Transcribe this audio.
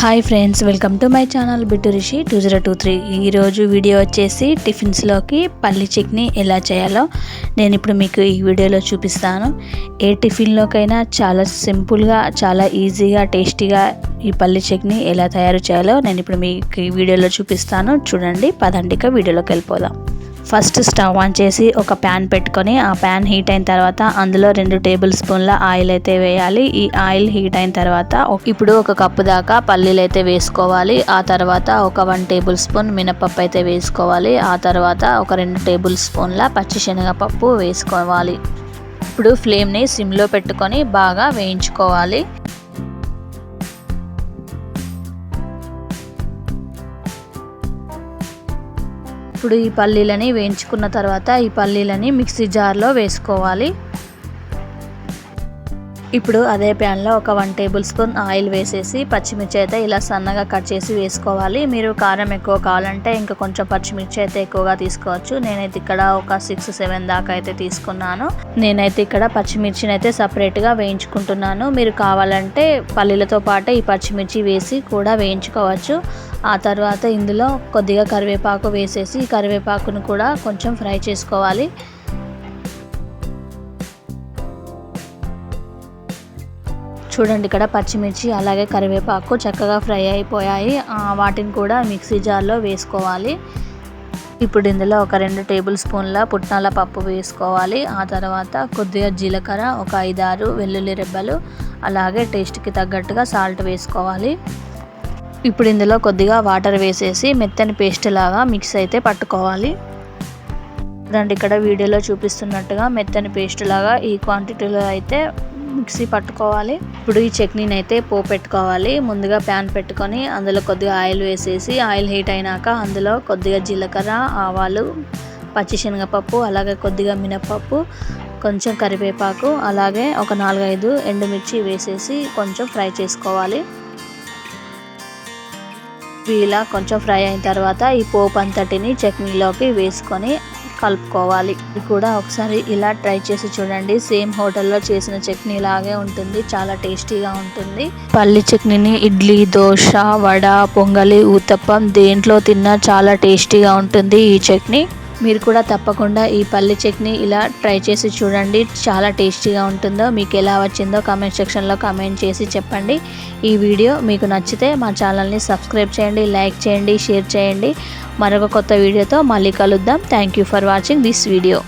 Hi friends welcome to my channel Bittu Rishi two zero two three ఈరోజు video వచ్చేసి టిఫిన్స్లోకి పల్లి చట్నీ ఎలా చేయాలో నేను ఇప్పుడు మీకు ఈ వీడియోలో చూపిస్తాను. ఏ టిఫిన్లోకైనా చాలా సింపుల్గా చాలా ఈజీగా టేస్టీగా ఈ పల్లి చట్నీ ఎలా తయారు చేయాలో నేను ఇప్పుడు మీకు ఈ వీడియోలో చూపిస్తాను. చూడండి పదండిక వీడియోలోకి వెళ్ళిపోదాం. ఫస్ట్ స్టవ్ ఆన్ చేసి ఒక ప్యాన్ పెట్టుకొని ఆ ప్యాన్ హీట్ అయిన తర్వాత అందులో రెండు టేబుల్ స్పూన్ల ఆయిల్ అయితే వేయాలి. ఈ ఆయిల్ హీట్ అయిన తర్వాత ఇప్పుడు ఒక కప్పు దాకా పల్లీలు అయితే వేసుకోవాలి. ఆ తర్వాత ఒక వన్ టేబుల్ స్పూన్ మినపప్పు అయితే వేసుకోవాలి. ఆ తర్వాత ఒక రెండు టేబుల్ స్పూన్ల పచ్చిశనగపప్పు వేసుకోవాలి. ఇప్పుడు ఫ్లేమ్ని సిమ్లో పెట్టుకొని బాగా వేయించుకోవాలి. ఇప్పుడు ఈ పల్లీలని వేయించుకున్న తర్వాత ఈ పల్లీలని మిక్సీ జార్లో వేసుకోవాలి. ఇప్పుడు అదే ప్యాన్లో ఒక వన్ టేబుల్ స్పూన్ ఆయిల్ వేసేసి పచ్చిమిర్చి అయితే ఇలా సన్నగా కట్ చేసి వేసుకోవాలి. మీరు కారం ఎక్కువ కావాలంటే ఇంకా కొంచెం పచ్చిమిర్చి అయితే ఎక్కువగా తీసుకోవచ్చు. నేనైతే ఇక్కడ ఒక సిక్స్ సెవెన్ దాకా అయితే తీసుకున్నాను. నేనైతే ఇక్కడ పచ్చిమిర్చిని అయితే సపరేట్గా వేయించుకుంటున్నాను. మీరు కావాలంటే పల్లీలతో పాటు ఈ పచ్చిమిర్చి వేసి కూడా వేయించుకోవచ్చు. ఆ తర్వాత ఇందులో కొద్దిగా కరివేపాకు వేసేసి కరివేపాకును కూడా కొంచెం ఫ్రై చేసుకోవాలి. చూడండి ఇక్కడ పచ్చిమిర్చి అలాగే కరివేపాకు చక్కగా ఫ్రై అయిపోయాయి. వాటిని కూడా మిక్సీ జార్లో వేసుకోవాలి. ఇప్పుడు ఇందులో ఒక రెండు టేబుల్ స్పూన్ల పుట్నాల పప్పు వేసుకోవాలి. ఆ తర్వాత కొద్దిగా జీలకర్ర ఒక ఐదారు వెల్లుల్లి రెబ్బలు అలాగే టేస్ట్కి తగ్గట్టుగా సాల్ట్ వేసుకోవాలి. ఇప్పుడు ఇందులో కొద్దిగా వాటర్ వేసేసి మెత్తని పేస్ట్ లాగా మిక్స్ అయితే పట్టుకోవాలి. చూడండి ఇక్కడ వీడియోలో చూపిస్తున్నట్టుగా మెత్తని పేస్ట్ లాగా ఈ క్వాంటిటీలో అయితే మిక్సీ పట్టుకోవాలి. ఇప్పుడు ఈ చట్నీని అయితే పో పెట్టుకోవాలి. ముందుగా ప్యాన్ పెట్టుకొని అందులో కొద్దిగా ఆయిల్ వేసేసి ఆయిల్ హీట్ అయినాక అందులో కొద్దిగా జీలకర్ర ఆవాలు పచ్చిశనగపప్పు అలాగే కొద్దిగా మినపప్పు కొంచెం కరివేపాకు అలాగే ఒక నాలుగైదు ఎండుమిర్చి వేసేసి కొంచెం ఫ్రై చేసుకోవాలి. ఇలా కొంచెం ఫ్రై అయిన తర్వాత ఈ పోపు అంతటిని చట్నీలోకి వేసుకొని కలుపుకోవాలి. ఇది కూడా ఒకసారి ఇలా ట్రై చేసి చూడండి. సేమ్ హోటల్లో చేసిన చట్నీ లాగే ఉంటుంది. చాలా టేస్టీగా ఉంటుంది. పల్లి చట్నీని ఇడ్లీ దోశ వడ పొంగలి ఊతప్పం దేంట్లో తిన్నా చాలా టేస్టీగా ఉంటుంది ఈ చట్నీ. మీరు కూడా తప్పకుండా ఈ పల్లి చట్నీ ఇలా ట్రై చేసి చూడండి. చాలా టేస్టీగా ఉంటుందో మీకు ఎలా వచ్చిందో కామెంట్ సెక్షన్లో కామెంట్ చేసి చెప్పండి. ఈ వీడియో మీకు నచ్చితే మా ఛానల్ని సబ్స్క్రైబ్ చేయండి లైక్ చేయండి షేర్ చేయండి. మరొక కొత్త వీడియోతో మళ్ళీ కలుద్దాం. Thank you for watching this video